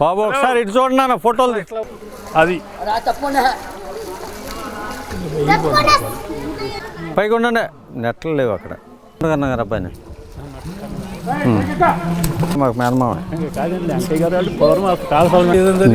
బాబు ఒకసారి ఇటు చూడండి ఫోటోలు అది. పైకి ఉండండి. నెట్లు లేవు అక్కడ. కన్నా గారు అబ్బాయిని మాకు మేనమావ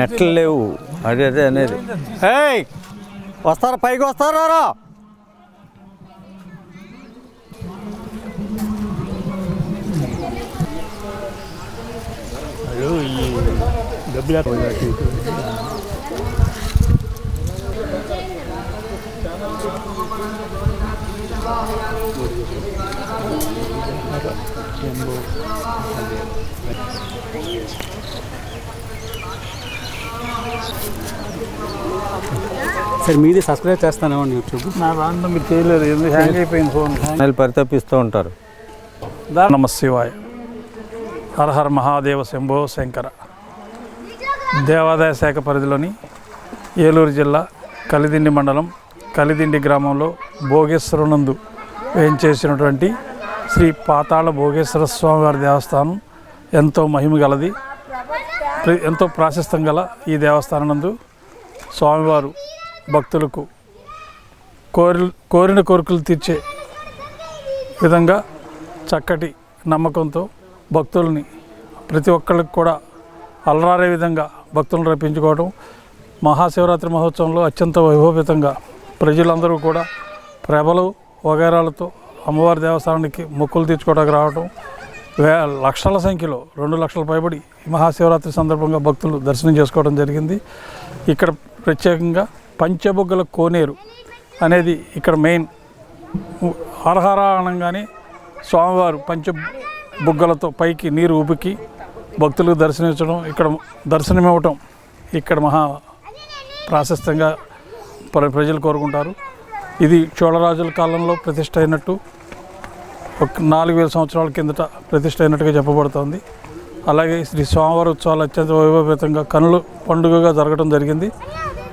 నెట్లు లేవు. అదే అదే అనేది. ఏయ్! వస్తారా? పైకి వస్తారా? డబ్బులు సరే మీది సబ్స్క్రైబ్ చేస్తానేమండి యూట్యూబ్ నా దాంట్లో మీరు చేయలేదు ఎందుకు హ్యాంగ్ అయిపోయింది ఫోన్ నెల పరితపిస్తూ ఉంటారు. నమ శివాయ హర హర మహాదేవ శంభో శంకర. దేవాదాయ శాఖ పరిధిలోని ఏలూరు జిల్లా కలిదిండి మండలం కలిదిండి గ్రామంలో భోగేశ్వరనందు వేయించేసినటువంటి శ్రీ పాతాళ భోగేశ్వర స్వామివారి దేవస్థానం ఎంతో మహిమ గలది ఎంతో ప్రాశస్తం గల ఈ దేవస్థానం నందు స్వామివారు భక్తులకు కోరి కోరిన కోరికలు తీర్చే విధంగా చక్కటి నమ్మకంతో భక్తుల్ని ప్రతి ఒక్కరికి కూడా అలరారే విధంగా భక్తులను రప్పించుకోవడం మహాశివరాత్రి మహోత్సవంలో అత్యంత వైభవపేతంగా ప్రజలందరూ కూడా ప్రభలు వగైరాలతో అమ్మవారి దేవస్థానానికి మొక్కులు తీర్చుకోవడానికి రావడం వే లక్షల సంఖ్యలో రెండు లక్షల పైబడి మహాశివరాత్రి సందర్భంగా భక్తులు దర్శనం చేసుకోవడం జరిగింది. ఇక్కడ ప్రత్యేకంగా పంచబొగ్గల కోనేరు అనేది ఇక్కడ మెయిన్. హరహర అనగానే స్వామివారు పంచ బుగ్గలతో పైకి నీరు ఉబికి భక్తులకు దర్శనించడం ఇక్కడ దర్శనమివ్వటం ఇక్కడ మహా ప్రాశస్తంగా ప్రజలు కోరుకుంటారు. ఇది చోళరాజుల కాలంలో ప్రతిష్ట అయినట్టు ఒక నాలుగు వేల సంవత్సరాల కిందట ప్రతిష్ట అయినట్టుగా చెప్పబడుతోంది. అలాగే శ్రీ స్వామివారి ఉత్సవాలు అత్యంత వైభవపేతంగా కనులు పండుగగా జరగడం జరిగింది.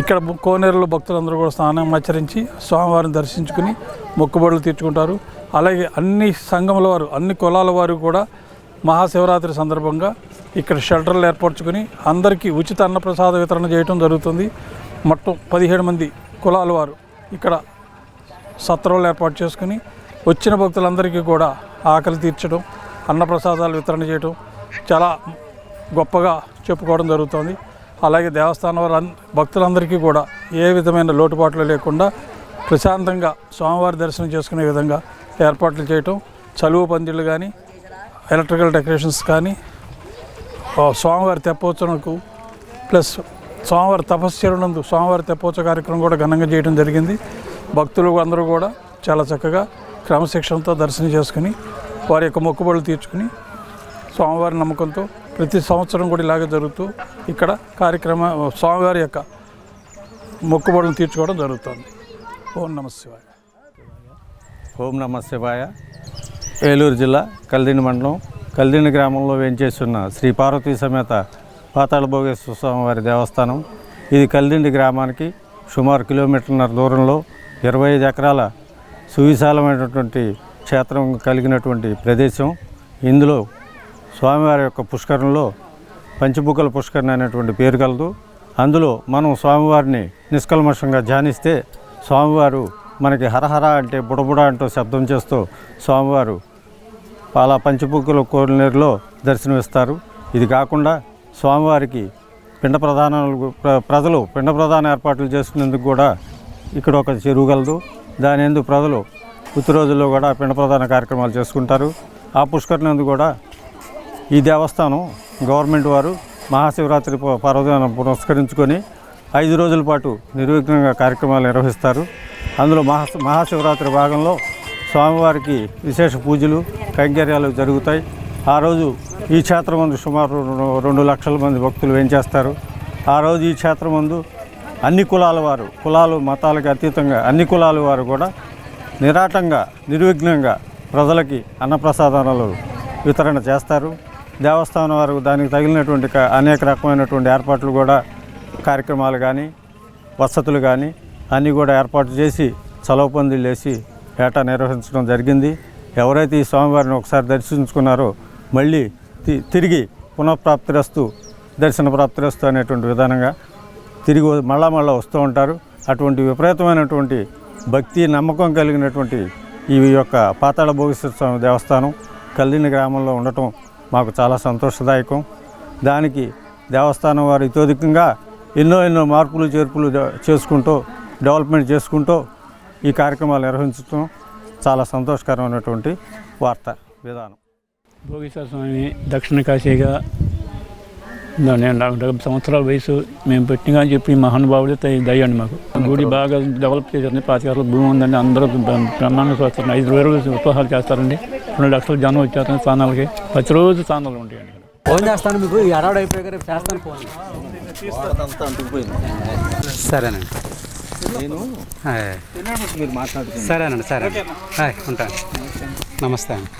ఇక్కడ కోనేరులో భక్తులందరూ కూడా స్నానం ఆచరించి స్వామివారిని దర్శించుకుని మొక్కుబడులు తీర్చుకుంటారు. అలాగే అన్ని సంఘముల వారు అన్ని కులాల వారు కూడా మహాశివరాత్రి సందర్భంగా ఇక్కడ షెల్టర్లు ఏర్పరచుకుని అందరికీ ఉచిత అన్నప్రసాద వితరణ చేయడం జరుగుతుంది. మొత్తం పదిహేడు మంది కులాల వారు ఇక్కడ సత్రాలు ఏర్పాటు చేసుకుని వచ్చిన భక్తులందరికీ కూడా ఆకలి తీర్చడం అన్నప్రసాదాలు వితరణ చేయడం చాలా గొప్పగా చెప్పుకోవడం జరుగుతుంది. అలాగే దేవస్థానం వారు భక్తులందరికీ కూడా ఏ విధమైన లోటుపాట్లు లేకుండా ప్రశాంతంగా స్వామివారి దర్శనం చేసుకునే విధంగా ఏర్పాట్లు చేయటం చలువ పందిళ్ళు కానీ ఎలక్ట్రికల్ డెకరేషన్స్ కానీ స్వామివారి తెప్పోత్సవకు ప్లస్ స్వామివారి తపశ్చరణందు స్వామివారి తెప్పోత్సవ కార్యక్రమం కూడా ఘనంగా చేయడం జరిగింది. భక్తులు అందరూ కూడా చాలా చక్కగా క్రమశిక్షణతో దర్శనం చేసుకుని వారి యొక్క మొక్కుబడులు తీర్చుకుని స్వామివారి నమ్మకంతో ప్రతి సంవత్సరం కూడా ఇలాగే జరుగుతూ ఇక్కడ కార్యక్రమ స్వామివారి యొక్క మొక్కుబడులు తీర్చుకోవడం జరుగుతుంది. ఓం నమ శివాయ. ఓం నమ శివాయ. ఏలూరు జిల్లా కల్దిండి మండలం కల్దిండి గ్రామంలో వేంచేస్తున్న శ్రీ పార్వతీ సమేత పాతాళ భోగేశ్వర స్వామివారి దేవస్థానం. ఇది కల్దిండి గ్రామానికి సుమారు కిలోమీటర్న్నర దూరంలో ఇరవై ఐదు ఎకరాల సువిశాలమైనటువంటి క్షేత్రం కలిగినటువంటి ప్రదేశం. ఇందులో స్వామివారి యొక్క పుష్కరంలో పంచబుక్కల పుష్కరణ అనేటువంటి పేరు కలదు. అందులో మనం స్వామివారిని నిష్కల్మషంగా ధ్యానిస్తే స్వామివారు మనకి హరహర అంటే బుడబుడ అంటూ శబ్దం చేస్తూ స్వామివారు అలా పంచబుగ్గల కోరినేరులో దర్శనమిస్తారు. ఇది కాకుండా స్వామివారికి పిండ ప్రధానాలు ప్ర- ప్రజలు పిండ ప్రధాన ఏర్పాట్లు చేసుకునేందుకు కూడా ఇక్కడ ఒక చెరువు కలదు దాని ఎందు ప్రజలు ఉత్తి రోజుల్లో కూడా పిండ ప్రధాన కార్యక్రమాలు చేసుకుంటారు. ఆ పుష్కరినందు కూడా ఈ దేవస్థానం గవర్నమెంట్ వారు మహాశివరాత్రి ప- పర్వదినాన్ని పురస్కరించుకొని ఐదు రోజుల పాటు నిర్విఘ్నంగా కార్యక్రమాలు నిర్వహిస్తారు. అందులో మహా మహాశివరాత్రి భాగంలో స్వామివారికి విశేష పూజలు కైంకర్యాలు జరుగుతాయి. ఆ రోజు ఈ క్షేత్రం ముందు సుమారు రెండు- లక్షల మంది భక్తులు వేంచేస్తారు. ఆ రోజు ఈ క్షేత్రం ముందు అన్ని కులాల వారు కులాలు మతాలకు అతీతంగా అన్ని కులాల వారు కూడా నిరాటంగా నిర్విఘ్నంగా ప్రజలకి అన్నప్రసాదాలు వితరణ చేస్తారు. దేవస్థానం వారు దానికి తగిలినటువంటి అనేక రకమైనటువంటి ఏర్పాట్లు కూడా కార్యక్రమాలు కానీ వసతులు కానీ అన్నీ కూడా ఏర్పాటు చేసి చలవ పందిళ్ళు ఏటా నిర్వహించడం జరిగింది. ఎవరైతే ఈ స్వామివారిని ఒకసారి దర్శించుకున్నారో మళ్ళీ తి- తిరిగి పునఃప్రాప్తిరస్తు దర్శన ప్రాప్తిరస్తు అనేటువంటి విధానంగా తిరిగి మళ్ళా మళ్ళా వస్తూ ఉంటారు. అటువంటి విపరీతమైనటువంటి భక్తి నమ్మకం కలిగినటువంటి ఈ యొక్క పాతాళ భోగేశ్వర స్వామి దేవస్థానం కల్లిని గ్రామంలో ఉండటం మాకు చాలా సంతోషదాయకం. దానికి దేవస్థానం వారు ఇతోధికంగా ఎన్నో ఎన్నో మార్పులు చేర్పులు చేసుకుంటూ డెవలప్మెంట్ చేసుకుంటూ ఈ కార్యక్రమాలు నిర్వహించడం చాలా సంతోషకరమైనటువంటి వార్త విధానం. భోగేశ్వర స్వామి దక్షిణ కాశీగా నేను నాకు డెబ్బై సంవత్సరాల వయసు మేము పెట్టిగా అని చెప్పి మహానుభావుడు దయ- దయ అండి మాకు. గుడి బాగా డెవలప్ చేశారండి పాతికారులు భూమి ఉందండి అందరూ బ్ర- బ్రహ్మాండంగా చూస్తారు ఐదు వేల ఉపహారాలు చేస్తారండి. రెండు లక్షల జనం వచ్చేస్తారు స్థానాలకి ప్రతిరోజు స్థానాలు ఉంటాయండి. ఫోన్ చేస్తాను మీకు ఈ అరవై అయిపోయాక రేపు సరేనండి. నేను? హాయ్. మీరు సరేనండి సరే హాయ్ ఉంటాను. నమస్తే అండి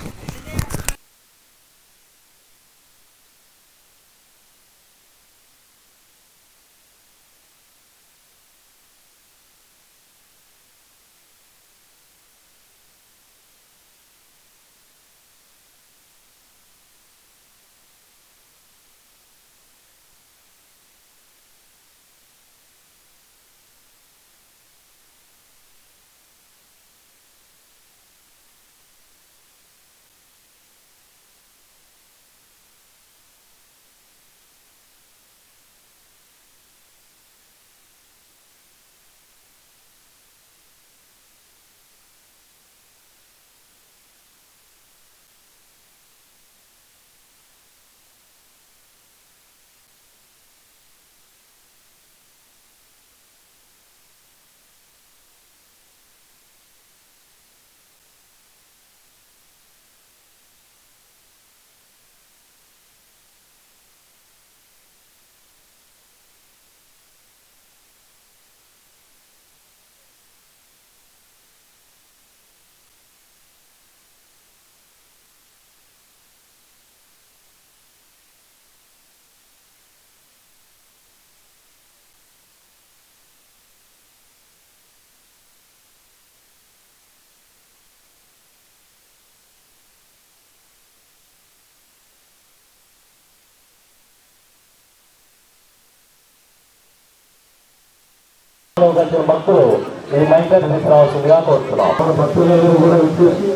వచ్చిన భక్తులు ఈ మైకర్ తీసుకురావాల్సిందిగా కోరుతున్నాం. భక్తులందరూ కూడా విచ్చేసి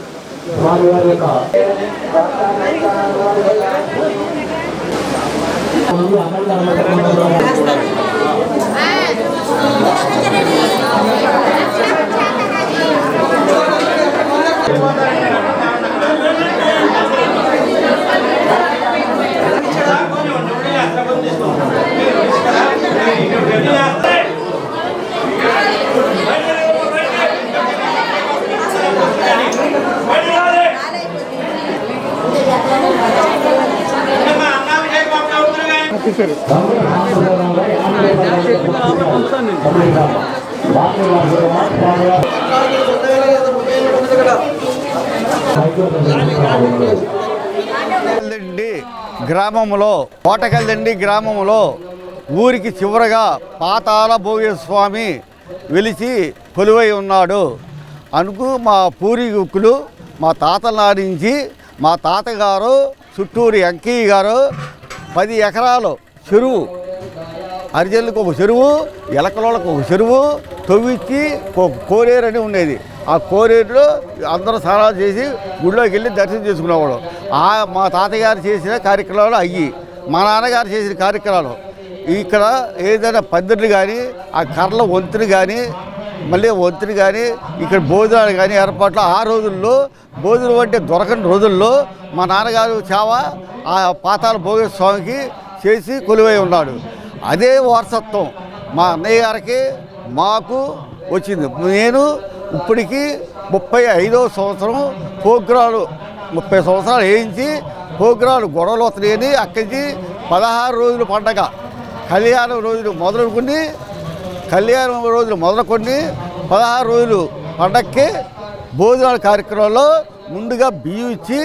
స్వామి వారి యొక్క పంపించారు. గ్రామంలో కోటకల్దండి గ్రామంలో ఊరికి చివరగా పాతాల భోగేశ్వామి వెలిసి కొలువై ఉన్నాడు. అనుకు మా పూర్వీకులు మా తాతల నారించి మా తాతగారు చుట్టూరు ఎంకయ్య గారు పది ఎకరాలు చెరువు. అరిజల్లకు ఒక చెరువు ఎలకలోళ్ళకు ఒక చెరువు తవ్విచ్చి కోరేరు అని ఉండేది. ఆ కోరేరులో అందరూ స్నానాలు చేసి గుడిలోకి వెళ్ళి దర్శనం చేసుకునేవాడు ఆ మా తాతగారు చేసిన కార్యక్రమాలు అయ్యి మా నాన్నగారు చేసిన కార్యక్రమాలు. ఇక్కడ ఏదైనా పద్ధతులు కానీ ఆ కర్రల వంతులు కానీ మళ్ళీ ఒత్తిడి కానీ ఇక్కడ భోజనాలు కానీ ఏర్పాట్లు ఆ రోజుల్లో భోజనం అంటే దొరకని రోజుల్లో మా నాన్నగారు చావ ఆ పాతాల భోగేశ్వర స్వామికి చేసి కొలువై ఉన్నాడు. అదే వారసత్వం మా అన్నయ్య గారికి మాకు వచ్చింది. నేను ఇప్పటికీ ముప్పై ఐదో సంవత్సరం ప్రోగ్రాలు ముప్పై సంవత్సరాలు వేయించి ప్రోగ్రాలు గొడవలు వస్తున్నాయని అక్కడికి పదహారు రోజుల పండగ కళ్యాణం రోజులు మొదలుకొని కళ్యాణం రోజులు మొదలుకొని పదహారు రోజులు పండక్కి భోజనాల కార్యక్రమంలో ముందుగా బియ్యం ఇచ్చి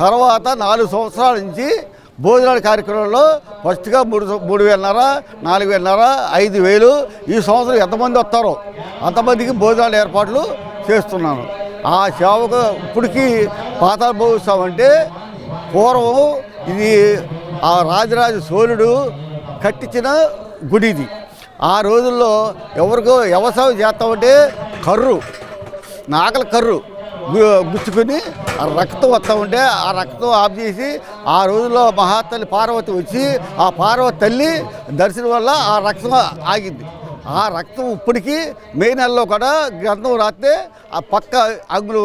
తర్వాత నాలుగు సంవత్సరాల నుంచి భోజనాల కార్యక్రమంలో ఫస్ట్గా మూడు మూడు వేలన్నర నాలుగు వేలన్నర ఐదు వేలు. ఈ సంవత్సరం ఎంతమంది వస్తారో అంతమందికి భోజనాల ఏర్పాట్లు చేస్తున్నాను. ఆ సేవకు ఇప్పటికీ పాతాళ భోజనం అంటే పూర్వం ఇది ఆ రాజరాజ సోలుడు కట్టించిన గుడి ఇది ఆ రోజుల్లో ఎవరికో వ్యవసాయం చేస్తామంటే కర్రు నాగల కర్రు గుచ్చుకొని గుచ్చుకుని ఆ రక్తం వస్తూ ఉంటే ఆ రక్తం ఆఫ్ చేసి ఆ రోజుల్లో మహాతల్లి పార్వతి వచ్చి ఆ పార్వతి తల్లి దర్శనం వల్ల ఆ రక్తం ఆగింది. ఆ రక్తం ఇప్పటికీ మే నెలలో కూడా గ్రంథం రాస్తే ఆ పక్క అంగులు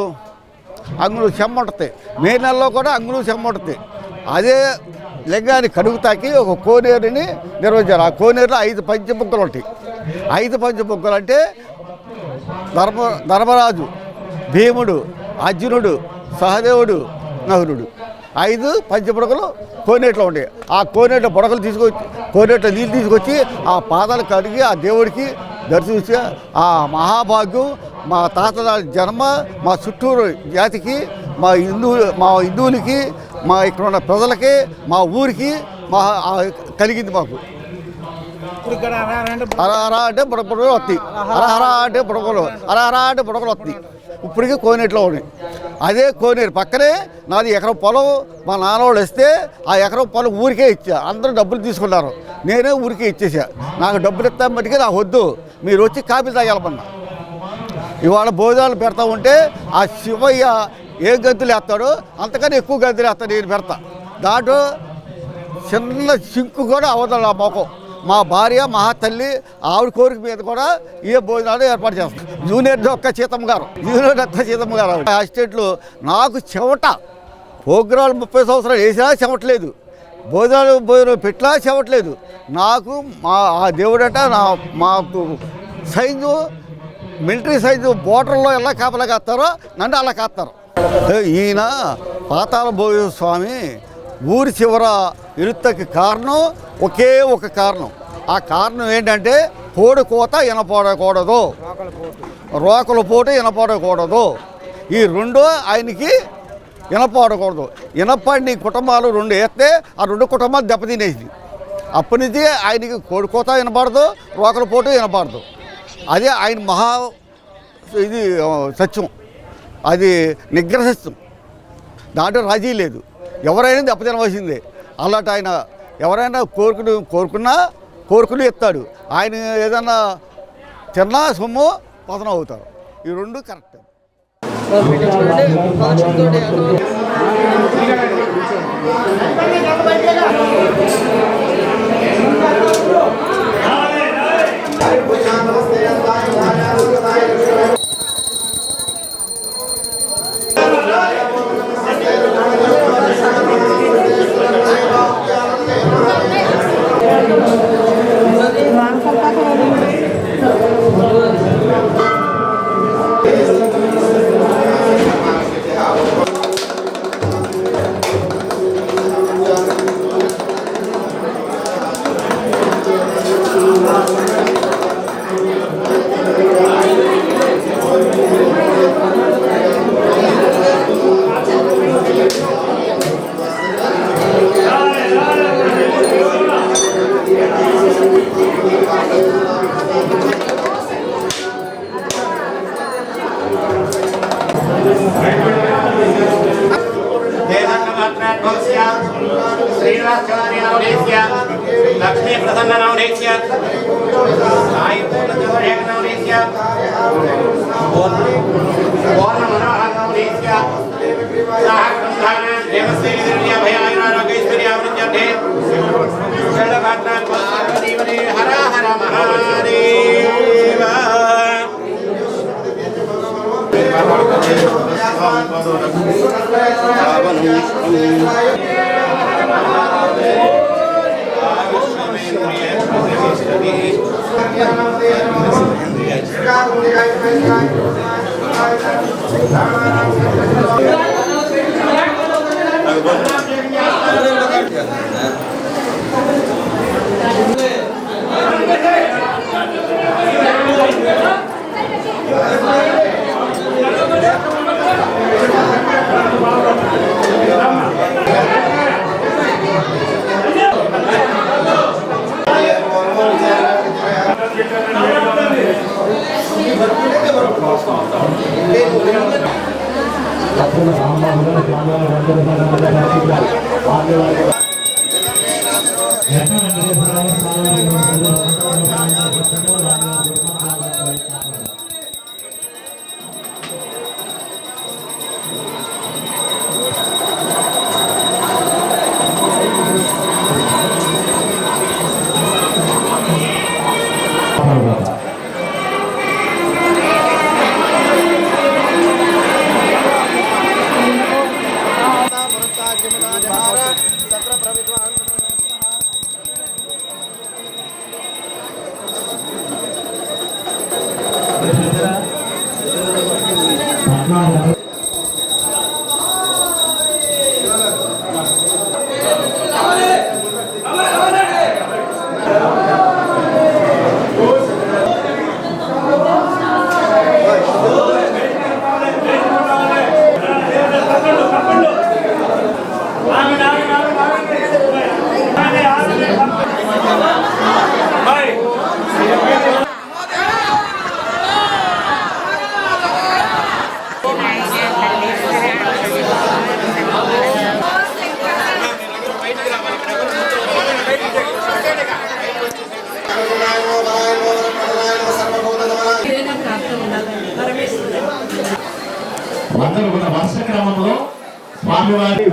అంగులు ఉంటుంది మే నెలలో కూడా అంగులు ఉంటుంది అదే లింగాన్ని కడుగుతాకి ఒక కోనేరుని నిర్వహించారు. ఆ కోనేరులో ఐదు పంచముక్కలు ఉంటాయి. ఐదు పంచముక్కలు అంటే ధర్మ ధర్మరాజు భీముడు అర్జునుడు సహదేవుడు నహునుడు. ఐదు పంచబుడకలు కోనేట్లో ఉండే ఆ కోనేట బుడకలు తీసుకొచ్చి కోనేట నీళ్ళు తీసుకొచ్చి ఆ పాదాలు కడిగి ఆ దేవుడికి దర్శించి ఆ మహాభాగ్యం మా తాతల జన్మ మా చుట్టూరు జాతికి మా హిందువులు మా హిందువులకి మా ఇక్కడ ఉన్న ప్రజలకి మా ఊరికి మా కలిగింది మాకు. అర అర అంటే బుడబుడలు వస్తాయి అర అర అంటే బుడకలు అర అర అంటే బుడకలు వస్తాయి ఇప్పటికీ కోనేటిలో ఉన్నాయి. అదే కోనేరు పక్కనే నాది ఎకరం పొలం మా నాన్నవాళ్ళు ఇస్తే ఆ ఎకరం పొలం ఊరికే ఇచ్చా. అందరూ డబ్బులు తీసుకున్నారు. నేనే ఊరికే ఇచ్చేసా. నాకు డబ్బులు ఇస్తాను బట్టికే నాకు వద్దు. మీరు వచ్చి కాపీ తాగలమన్నా. ఇవాళ భోజనాలు పెడతా ఉంటే ఆ శివయ్య ఏ గంతులు వేస్తాడో అంతకన్నా ఎక్కువ గంతులు వేస్తాడు నేను పెడతా. దాంట్లో చిన్న సింకు కూడా అవదల ఆ మొఖం. మా భార్య మా తల్లి ఆవిడ కోరిక మీద కూడా ఏ భోజనాలు ఏర్పాటు చేస్తాం. జూనియర్ డొక్క సీతమ్మ గారు. జూనియర్ డొక్క సీతమ్మ గారు అసిస్టెంట్లు నాకు చెమట. ప్రోగ్రాలు ముప్పై సంవత్సరాలు వేసినా చెమటలేదు. భోజనాలు భోజనం పెట్టినా చెమటలేదు. నాకు మా ఆ దేవుడట నా మాకు సైజు మిలిటరీ సైజు బోర్డర్లో ఎలా కాపలా కాస్తారో నన్ను అలా కాస్తారు. ఈయన పాతాళభోగ స్వామి ఊరి చివర ఇరుత్తకి కారణం ఒకే ఒక కారణం. ఆ కారణం ఏంటంటే కోడి కోత వినపడకూడదు. రోకల పోటు వినపడకూడదు. ఈ రెండో ఆయనకి వినపడకూడదు. వినపడిన కుటుంబాలు రెండు వేస్తే ఆ రెండు కుటుంబాలు దెబ్బతినేసింది అప్పటి నుంచి ఆయనకి కోడి కోత వినపడదు రోకల పోటు వినపడదు. అదే ఆయన మహా ఇది సత్యం. అది నిగ్రహిస్తాం దాంట్లో రాజీ లేదు. ఎవరైనా దెబ్బతినవలసిందే. అలాంటి ఆయన ఎవరైనా కోరుకుని కోరుకున్నా కోరుకుని ఎత్తాడు. ఆయన ఏదన్నా తిన్నా సొమ్ము పతనం అవుతారు ఈ రెండు కరెక్ట్. देवी प्रसन्ननामने स्यात् आयुर्पूर्णचतुर्भेकनामने स्यात् पूर्णमनोहरनामने स्यात् साहक्रन्धानां देवस्य निधिर्याभयायुरारोग्यैश्वर्यावृत्त्यर्थे षड्गात्रात् पार्वतीवने हर हरा महादेव Thank you. షడ్భద్రాత్మదేవనే హర హర మహాదేవ ఎక్కడ అందరూ స్వామివారి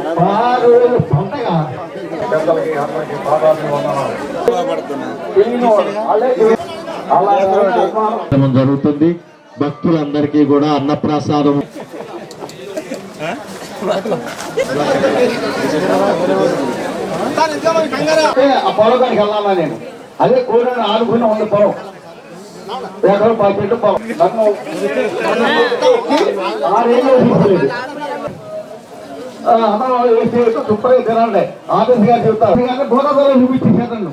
జరుగుతుంది. భక్తులందరికీ కూడా అన్నప్రసాదం. ఆ పొలంలోకి వెళ్ళాలా నేను? అదే కూరని ఆడుకుని ఉంది పొలం ఎక్కడ పైపెట్టు పొలం ఆరేళ్ళు తీసుకోలేదు అన్నం వేసి సూపర్గా ఆఫీస్ గారు చెప్తారు. బోధలో చూపించేసాను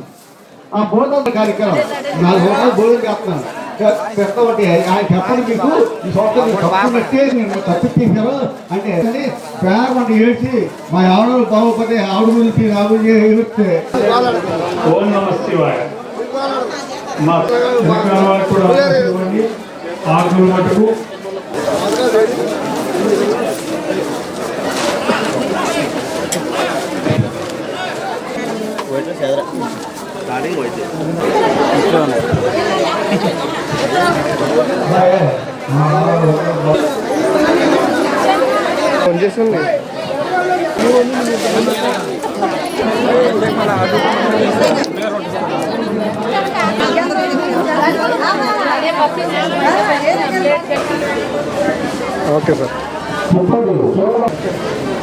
ఆ బోధన కార్యక్రమం. నాలుగు రూపాయలు బోధన చేస్తున్నాను పెట్టబట్టి ఆయన చెప్పండి మీకు. ఈ సంవత్సరం తప్పు నేను తప్పించేశారు అంటే పేరు ఏడ్చి మా ఆవిడ బాగుపడి ఆవిడ గురించి ఆవిడ ఏడిస్తే. ఓం నమ మా కూడా అవకాశం ఇవ్వండి ఆకులు మటుకు చెప్పండి